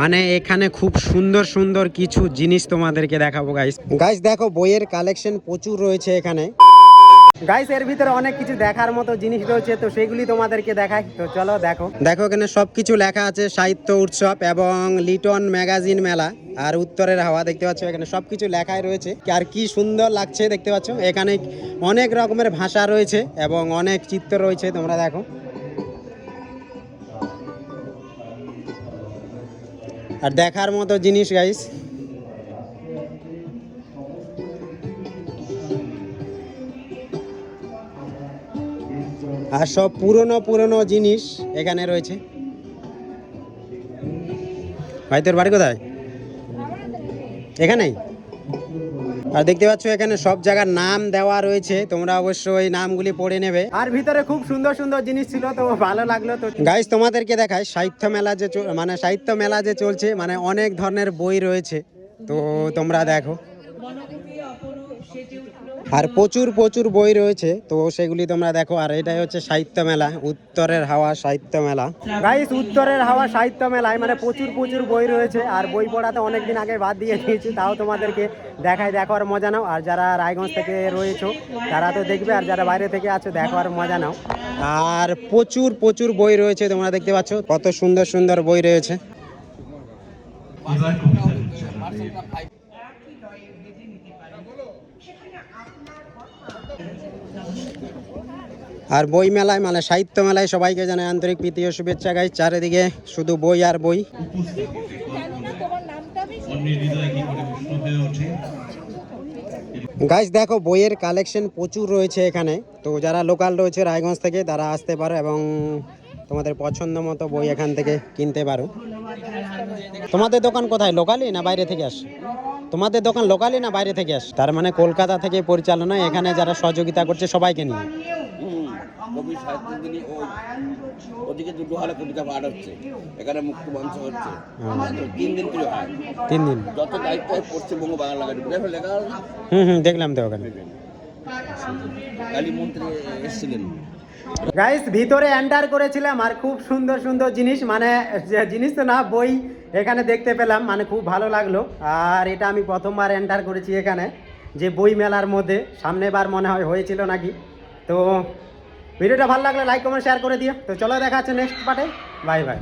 মানে এখানে খুব সুন্দর সুন্দর কিছু জিনিস তোমাদেরকে দেখাবো গাইস গাইস দেখো বইয়ের কালেকশন প্রচুর রয়েছে এখানে। গাইস এর ভিতরে অনেক কিছু দেখার মতো জিনিস রয়েছে তো সেগুলি তোমাদেরকে দেখাই। তো চলো দেখো। দেখো এখানে সবকিছু লেখা আছে সাহিত্য উৎসব এবং লিটন ম্যাগাজিন মেলা। আর উত্তরের হাওয়া দেখতে পাচ্ছ এখানে সবকিছু লেখাই রয়েছে। আর কি সুন্দর লাগছে দেখতে পাচ্ছ এখানে অনেক রকমের ভাষা রয়েছে এবং অনেক চিত্র রয়েছে তোমরা দেখো। আর দেখার মতো জিনিস গাইস আর সব পুরনো পুরনো জিনিস এখানে রয়েছে। ভাই, তোর বাড়ি কোথায়? এখানেই? আর দেখতে পাচ্ছ এখানে সব জায়গার নাম দেওয়া রয়েছে। তোমরা অবশ্যই নামগুলি পড়ে নেবে। আর ভিতরে খুব সুন্দর সুন্দর জিনিস ছিল তো ভালো লাগল তো। গাইস তোমাদেরকে দেখায় সাহিত্য মেলা যে মানে সাহিত্য মেলা যে চলছে মানে অনেক ধরনের বই রয়েছে। তো তোমরা দেখো। আর প্রচুর প্রচুর বই রয়েছে তো সেগুলি তোমরা দেখো। আর এটাই হচ্ছে সাহিত্য মেলা উত্তরের হাওয়া সাহিত্য মেলা। গাইস উত্তরের হাওয়া সাহিত্য মেলায় মানে প্রচুর প্রচুর বই রয়েছে আর বই পড়াতে অনেকদিন আগে বাদ দিয়ে দিয়েছি তাও তোমাদেরকে দেখাই দেখার মজা নাও। আর যারা রায়গঞ্জ থেকে রয়েছো তারা তো দেখবে আর যারা বাইরে থেকে আছো দেখার মজা নাও। আর প্রচুর প্রচুর বই রয়েছে তোমরা দেখতে পাচ্ছ কত সুন্দর সুন্দর বই রয়েছে। আর বই মেলায় মানে সাহিত্য মেলায় সবাইকে জানাই আন্তরিক প্রীতি ও শুভেচ্ছা গাই চারিদিকে শুধু বই আর বই। গাইস দেখো, বইয়ের কালেকশন প্রচুর রয়েছে এখানে। তো যারা লোকাল রয়েছে, রায়গঞ্জ থেকে, তারা আসতে পারো এবং তোমাদের পছন্দ মতো বই এখান থেকে কিনতে পারো। তোমাদের দোকান কোথায়? লোকালই না বাইরে থেকে আসে? তোমাদের দোকান লোকালি না বাইরে থেকে আস? তার মানে কলকাতা থেকে পরিচালনা এখানে যারা সহযোগিতা করছে সবাইকে নিয়ে। কবি দিনই ওদিকে দুটো হলে কবিতা পাঠ হচ্ছে এখানে মুক্ত মঞ্চ হচ্ছে। তিন দিন করে হয়। তিন দিন। যত দায়িত্ব পশ্চিমবঙ্গ বাংলা লাগে লেখা হুম হুম দেখলাম তো ওখানে। কালী মন্ত্রী এসেছিলেন। গাইস ভিতরে এন্টার করেছিলাম আর খুব সুন্দর সুন্দর জিনিস। মানে জিনিস তো না, বই এখানে দেখতে পেলাম। মানে খুব ভালো লাগল। আর এটা আমি প্রথমবার এন্টার করেছি এখানে, যে বই মেলার মধ্যে। সামনেবার মনে হয় হয়েছিল নাকি। তো, ভিডিওটা ভালো লাগলে লাইক কমেন্ট শেয়ার করে দিও। তো চলো দেখা হচ্ছে নেক্সট পার্টে বাই বাই